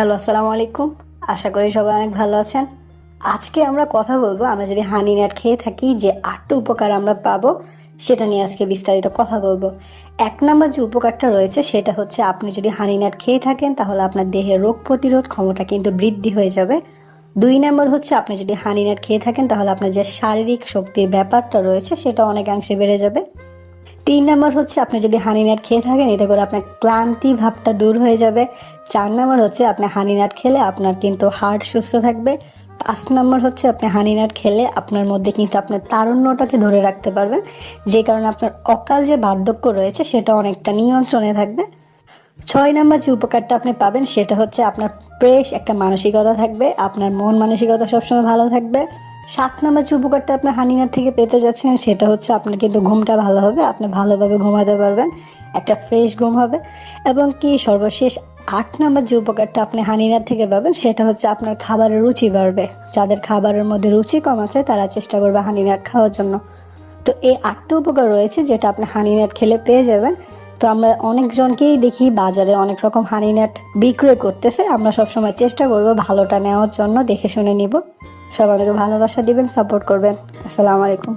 Hello, আসসালামু আলাইকুম। আশা করি সবাই অনেক ভালো আছেন। আজকে আমরা কথা বলব, আমরা যদি হানি নাট খেয়ে থাকি যে আটটা উপকার আমরা পাবো, সেটা নিয়ে আজকে বিস্তারিত কথা বলব। এক নম্বর যে উপকারটা রয়েছে, সেটা হচ্ছে আপনি যদি হানি নাট খেয়ে থাকেন, তাহলে আপনার দেহের রোগ প্রতিরোধ ক্ষমতা কিন্তু বৃদ্ধি হয়ে যাবে। দুই নম্বর হচ্ছে, আপনি যদি হানি নাট খেয়ে থাকেন, তাহলে আপনার যে শারীরিক শক্তির ব্যাপারটা রয়েছে, সেটা অনেকাংশে বেড়ে যাবে। তিন নম্বর হচ্ছে আপনি যদি হানি নাট খেয়ে থাকেন, এতে করে আপনার ক্লান্তি ভাবটা দূর হয়ে যাবে। চার নম্বর হচ্ছে আপনি হানি নাট খেলে আপনার কিন্তু হার্ট সুস্থ থাকবে। পাঁচ নম্বর হচ্ছে আপনি হানি নাট খেলে আপনার মধ্যে কিন্তু আপনার তারুণ্যটাকে ধরে রাখতে পারবেন। যে কারণে আপনার অকাল যে বার্ধক্য রয়েছে, সেটা অনেকটা নিয়ন্ত্রণে থাকবে। ছয় নম্বর যে উপকারটা আপনি পাবেন, সেটা হচ্ছে আপনার ফ্রেশ একটা মানসিকতা থাকবে। আপনার মন মানসিকতা সবসময় ভালো থাকবে। সাত নম্বর যে উপকারটা আপনি হানিনার থেকে পেতে যাচ্ছেন, সেটা হচ্ছে আপনার কিন্তু ঘুমটা ভালো হবে, আপনি ভালোভাবে ঘুমাতে পারবেন, একটা ফ্রেশ ঘুম হবে। এবং কি সর্বশেষ আট নম্বর যে উপকারটা আপনি হানিনার থেকে পাবেন, সেটা হচ্ছে আপনার খাবারের রুচি বাড়বে। যাদের খাবারের মধ্যে রুচি কম আছে, তারা চেষ্টা করবে হানিনাট খাওয়ার জন্য। তো এই আটটা উপকার রয়েছে যেটা আপনি হানিনাট খেলে পেয়ে যাবেন। তো আমরা অনেকজনকেই দেখি বাজারে অনেক রকম হানিনাট বিক্রয় করতেছে, আমরা সবসময় চেষ্টা করব ভালোটা নেওয়ার জন্য, দেখে শুনে নিব। সব আমাকে ভালোবাসা দিবেন সাপোর্ট করবেন। আসসালামু আলাইকুম।